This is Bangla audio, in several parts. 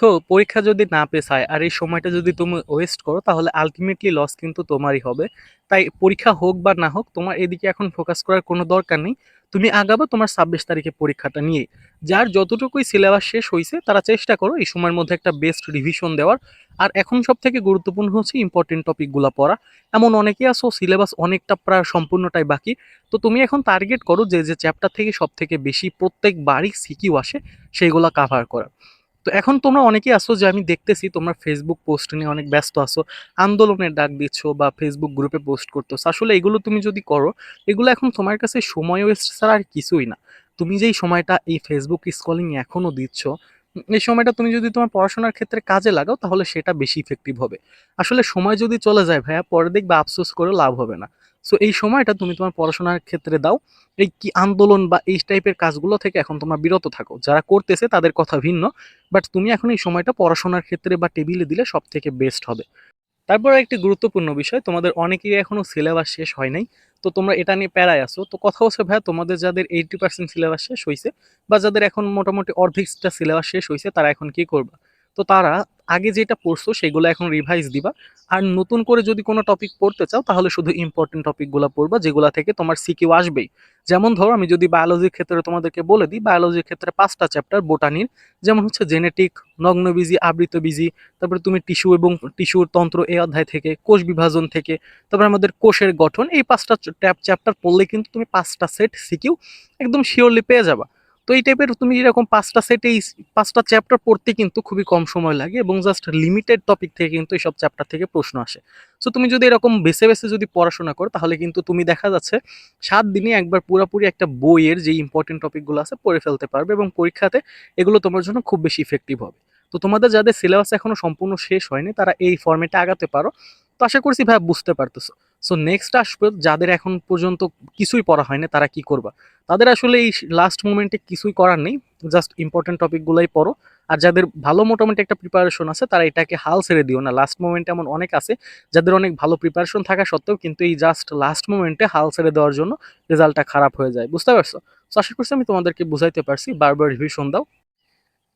সো পরীক্ষা যদি না পেছায় আর এই সময়টা যদি তুমি ওয়েস্ট করো, তাহলে আলটিমেটলি লস কিন্তু তোমারই হবে। তাই পরীক্ষা হোক বা না হোক, তোমার এদিকে এখন ফোকাস করার কোনো দরকার নেই। তুমি আগাবো তোমার ছাব্বিশ তারিখে পরীক্ষাটা নিয়ে। যার যতটুকুই সিলেবাস শেষ হয়েছে তারা চেষ্টা করো এই সময়ের মধ্যে একটা বেস্ট রিভিশন দেওয়ার। আর এখন সব থেকে গুরুত্বপূর্ণ হচ্ছে ইম্পর্টেন্ট টপিকগুলো পড়া। এমন অনেকেই আসো সিলেবাস অনেকটা প্রায় সম্পূর্ণটাই বাকি। তো তুমি এখন টার্গেট করো যে যে চ্যাপ্টার থেকে সব থেকে বেশি প্রত্যেকবারই সিকিউ আসে, সেইগুলো কাভার করা। তো এখন তোমরা অনেকেই আসো যে আমি দেখতেছি তোমরা ফেসবুক পোস্ট নিয়ে অনেক ব্যস্ত আছো, আন্দোলনের ডাক দিচ্ছ বা ফেসবুক গ্রুপে পোস্ট করতেছো। আসলে এগুলো তুমি যদি করো, এগুলো এখন তোমার কাছে সময় ওয়েস্ট ছাড়া আর কিছুই না। তুমি যেই সময়টা এই ফেসবুক স্কলিং এখনও দিচ্ছ, এই সময়টা তুমি যদি তোমার পড়াশোনার ক্ষেত্রে কাজে লাগাও, তাহলে সেটা বেশি ইফেক্টিভ হবে। আসলে সময় যদি চলে যায় ভাইয়া, পরে দেখবে আফসোস করে লাভ হবে না। সো এই সময়টা তুমি তোমার পড়াশোনার ক্ষেত্রে দাও। এই কি আন্দোলন বা এই টাইপের কাজগুলো থেকে এখন তোমরা বিরত থাকো। যারা করতেছে তাদের কথা ভিন্ন বাট তুমি এখন এই সময়টা পড়াশোনার ক্ষেত্রে বা টেবিলে দিলে সব থেকে বেস্ট হবে। তারপর একটি গুরুত্বপূর্ণ বিষয়, তোমাদের অনেকেই এখনও সিলেবাস শেষ হয় নাই। তো তোমরা এটা নিয়ে প্যারায় আসো তো কথা হচ্ছে, ভাইয়া, তোমাদের যাদের এইটি পার্সেন্ট সিলেবাস শেষ হয়েছে বা যাদের এখন মোটামুটি অর্ধেকটা সিলেবাস শেষ হয়েছে তারা এখন কি করবা? তো তারা আগে যেটা পড়ছো সেগুলো এখন রিভাইজ দিবা। আর নতুন করে যদি কোনো টপিক পড়তে চাও, তাহলে শুধু ইম্পর্টেন্ট টপিকগুলো পড়বা, যেগুলো থেকে তোমার সিকিউ আসবেই। যেমন ধরো, আমি যদি বায়োলজির ক্ষেত্রে তোমাদেরকে বলে দিই বায়োলজির ক্ষেত্রে পাঁচটা চ্যাপ্টার বোটানির যেমন হচ্ছে জেনেটিক নগ্নবীজি, আবৃতবীজি, তারপরে তুমি টিস্যু এবং টিস্যুর তন্ত্র এই অধ্যায় থেকে, কোষ বিভাজন থেকে, তারপরে আমাদের কোষের গঠন, এই পাঁচটা ট্যাপ চ্যাপ্টার পড়লে কিন্তু তুমি পাঁচটা সেট সিকিউ একদম শিওরলি পেয়ে যাবা। তো এই টাইপের তুমি এরকম পাঁচটা সেট পাঁচটা চ্যাপ্টার পড়তে কিন্তু খুবই কম সময় লাগে এবং জাস্ট লিমিটেড টপিক থেকে কিন্তু এইসব চ্যাপ্টার থেকে প্রশ্ন আসে। সো তুমি যদি এরকম বেছে বেছে যদি পড়াশোনা করো, তাহলে কিন্তু তুমি দেখা যাচ্ছে সাত দিনে একবার পুরোপুরি একটা বইয়ের যে ইম্পর্টেন্ট টপিকগুলো আছে পড়ে ফেলতে পারবে এবং পরীক্ষাতে এগুলো তোমার জন্য খুব বেশি ইফেক্টিভ হবে। তো তোমাদের যাদের সিলেবাস এখনও সম্পূর্ণ শেষ হয়নি, তারা এই ফর্মেটে আগাতে পারো। তো আশা করছি ভাই বুঝতে পারতেছো। সো নেক্সট আসবে যাদের এখন পর্যন্ত কিছুই পড়া হয়নি, তারা কি করবা? তাদের আসলে এই লাস্ট মোমেন্টে কিছুই করার নেই জাস্ট ইম্পর্টেন্ট টপিকগুলোই পড়ো। আর যাদের ভালো মোটামুটি একটা প্রিপারেশন আছে, তারা এটাকে হাল ছেড়ে দিও না। লাস্ট মোমেন্টে এমন অনেক আছে, যাদের অনেক ভালো প্রিপারেশন থাকা সত্ত্বেও কিন্তু এই জাস্ট লাস্ট মোমেন্টে হাল ছেড়ে দেওয়ার জন্য রেজাল্টটা খারাপ হয়ে যায়। বুঝতে পারছ? তো আশা করছি আমি তোমাদেরকে বুঝাইতে পারছি। বারবার রিভিশন দাও।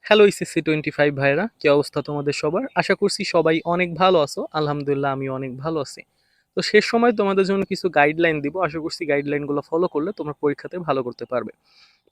হ্যালো ইসিসি টোয়েন্টি ফাইভ ভাইরা কি অবস্থা তোমাদের সবার? আশা করছি সবাই অনেক ভালো আছো। আলহামদুলিল্লাহ আমি অনেক ভালো আছি। তো শেষ সময় তোমাদের জন্য কিছু গাইডলাইন দিব। আশা করছি গাইডলাইনগুলো ফলো করলে তোমরা পরীক্ষাতে ভালো করতে পারবে।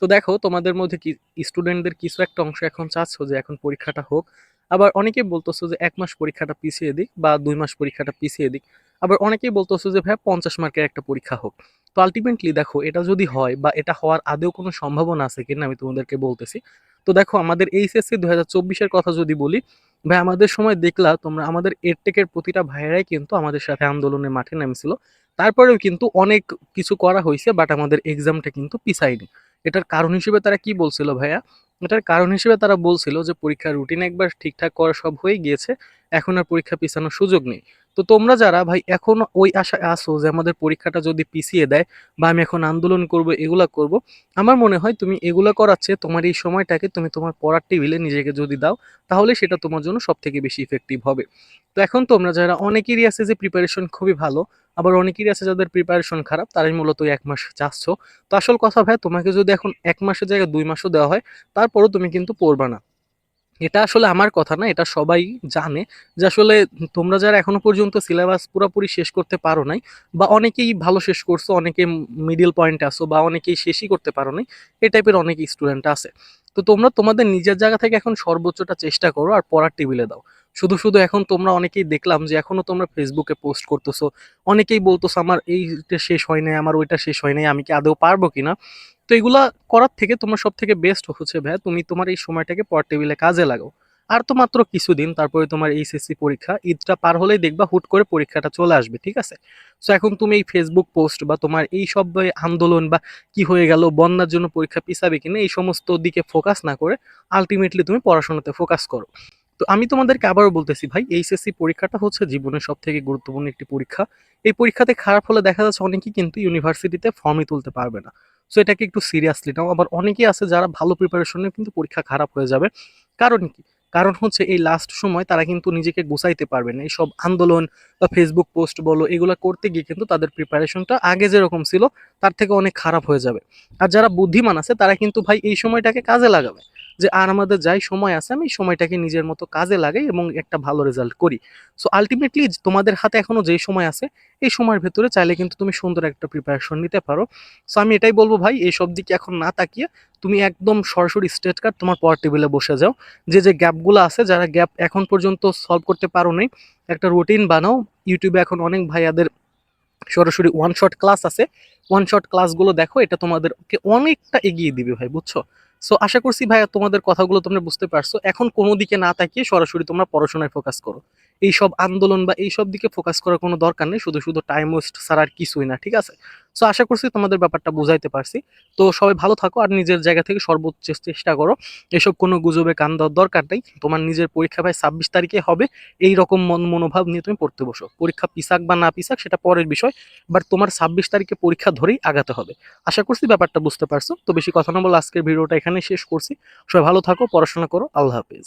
তো দেখো, তোমাদের মধ্যে কি স্টুডেন্টদের কিছু একটা অংশ এখন চাচ্ছ যে এখন পরীক্ষাটা হোক। আবার অনেকেই বলতেছো যে এক মাস পরীক্ষাটা পিছিয়ে দিক বা দুই মাস পরীক্ষাটা পিছিয়ে দিক। আবার অনেকেই বলতেছো যে ভাই পঞ্চাশ মার্কের একটা পরীক্ষা হোক। তো আলটিমেটলি দেখো, এটা যদি হয় বা এটা হওয়ার আদেও কোনো সম্ভাবনা আছে কিনা আমি তোমাদেরকে বলতেছি। তো দেখো আমাদের এইচএসসি দু হাজার চব্বিশের কথা যদি বলি, ভাই আমাদের সময় দেখলা তোমরা আমাদের এরটেকের প্রতিটা ভাইয়েরাই কিন্তু আমাদের সাথে আন্দোলনের মাঠে নেমেছিল। তারপরেও কিন্তু অনেক কিছু করা হয়েছে বাট আমাদের এক্সামটা কিন্তু পিছায়নি। এটার কারণ হিসেবে তারা কি বলছিল ভাইয়া? এটার কারণ হিসেবে তারা বলছিল যে পরীক্ষার রুটিন একবার ঠিকঠাক করা সব হয়ে গিয়েছে, এখন আর পরীক্ষা পিছানোর সুযোগ নেই। তো তোমরা যারা ভাই এখন ওই আশায় আসো যে আমাদের পরীক্ষাটা যদি পিছিয়ে দেয় বা আমি এখন আন্দোলন করব, এগুলা করব, আমার মনে হয় তুমি এগুলা করাচ্ছে, তোমার এই সময়টাকে তুমি তোমার পড়ার টেবিলে নিজেকে যদি দাও, তাহলে সেটা তোমার জন্য সব থেকে বেশি ইফেক্টিভ হবে। তো এখন তোমরা যারা অনেকেরই আছে যে প্রিপারেশন খুবই ভালো, আবার অনেকেরই আছে যাদের প্রিপারেশন খারাপ, তারাই মূলত এক মাস চাচ্ছ। তো আসল কথা ভাই, তোমাকে যদি এখন এক মাসের জায়গায় দুই মাসও দেওয়া হয়, তারপরও তুমি কিন্তু পড়বা না। এটা আসলে আমার কথা না, এটা সবাই জানে যে আসলে তোমরা যারা এখনও পর্যন্ত সিলেবাস পুরোপুরি শেষ করতে পারো নাই বা অনেকেই ভালো শেষ করছ, অনেকে মিডিল পয়েন্টে আসো বা অনেকেই শেষই করতে পারো নাই, এই টাইপের অনেক স্টুডেন্ট আছে। তো তোমরা তোমাদের নিজের জায়গা থেকে এখন সর্বোচ্চটা চেষ্টা করো আর পড়ার টেবিলে দাও। শুধু শুধু এখন তোমরা অনেকেই দেখলাম যে এখনও তোমরা ফেসবুকে পোস্ট করতেছো, অনেকেই বলতেছো, আমার এইটা শেষ হয় নাই, আমার ওইটা শেষ হয় নাই, আমি কি আদৌ পারব কিনা? তো এগুলা করার থেকে তোমার সব থেকে বেস্ট হচ্ছে ভাই তুমি তোমার এই সময়টাকে পড়ার টেবিলে কাজে লাগাও। আর তো মাত্র কিছুদিন, তারপরে তোমার এইচএসসি পরীক্ষা, ঈদটা পার হলেই দেখবা হুট করে পরীক্ষাটা চলে আসবে, ঠিক আছে? সো এখন তুমি এই ফেসবুক পোস্ট বা তোমার এই সব আন্দোলন বা কি হয়ে গেল, বন্যার জন্য পরীক্ষা পিছাবে কিনা, এই সমস্ত দিকে ফোকাস না করে আলটিমেটলি তুমি পড়াশোনাতে ফোকাস করো। তো আমি তোমাদেরকে আবারও বলতেছি ভাই এইচএসসি পরীক্ষাটা হচ্ছে জীবনের সব থেকে গুরুত্বপূর্ণ একটি পরীক্ষা। এই পরীক্ষাতে খারাপ হলে দেখা যাচ্ছে অনেকেই কিন্তু ইউনিভার্সিটিতে ফর্মই তুলতে পারবে না। সো এটাকে একটু সিরিয়াসলি নাও। আবার অনেকেই আছে যারা ভালো প্রিপারেশনে কিন্তু পরীক্ষা খারাপ হয়ে যাবে। কারণ কি? কারণ হচ্ছে এই লাস্ট সময় তারা কিন্তু নিজেকে গুছাইতে পারবে না। এইসব আন্দোলন বা ফেসবুক পোস্ট বলো, এগুলো করতে গিয়ে কিন্তু তাদের প্রিপারেশনটা আগে যেরকম ছিল, তার থেকে অনেক খারাপ হয়ে যাবে। আর যারা বুদ্ধিমান আছে, তারা কিন্তু ভাই এই সময়টাকে কাজে লাগাবে। যে আর আমাদের যাই সময় আছে, আমি সময়টাকে নিজের মতো কাজে লাগাই এবং একটা ভালো রেজাল্ট করি। সো আলটিমেটলি তোমাদের হাতে এখনও যেই সময় আছে, এই সময়ের ভেতরে চাইলে কিন্তু তুমি সুন্দর একটা প্রিপারেশন নিতে পারো। সো আমি এটাই বলব ভাই এই সব দিকে এখন না তাকিয়ে তুমি একদম সরাসরি স্টেট কার্ড তোমার পড়ার টেবিলে বসে যাও। যে যে গ্যাপগুলো আছে, যারা গ্যাপ এখন পর্যন্ত সলভ করতে পারো নাই, একটা রুটিন বানাও। ইউটিউবে এখন অনেক ভাইয়াদের সরাসরি ওয়ান শট ক্লাস আছে। ওয়ান শট ক্লাসগুলো দেখো, এটা তোমাদেরকে অনেকটা এগিয়ে দিবে ভাই, বুঝছ? সো আশা করছি ভাইয়া তোমাদের কথাগুলো তোমরা বুঝতে পারছ। এখন কোনো দিকে না তাকিয়ে সরাসরি তোমরা পড়াশোনায় ফোকাস করো। এই সব আন্দোলন বা এই সব দিকে ফোকাস করার কোনো দরকার নেই। শুধু শুধু টাইম ওয়েস্ট ছাড়া আর কিছুই না, ঠিক আছে? সো আশা করছি তোমাদের ব্যাপারটা বুঝাইতে পারছি। তো সবাই ভালো থাকো আর নিজের জায়গা থেকে সর্বোচ্চ চেষ্টা করো। এসব কোনো গুজবে কান দেওয়ার দরকার নেই। তোমার নিজের পরীক্ষা ভাই ছাব্বিশ তারিখে হবে। এই রকম মন মনোভাব নিয়ে তুমি পড়তে বসো। পরীক্ষা পিসাক বা না পিসাক সেটা পরের বিষয়। বাট তোমার ছাব্বিশ তারিখে পরীক্ষা ধরেই আগাতে হবে। আশা করছি ব্যাপারটা বুঝতে পারছ। তো বেশি কথা না বলে আজকের ভিডিওটা এখানে শেষ করছি। সবাই ভালো থাকো, পড়াশোনা করো। আল্লাহ হাফিজ।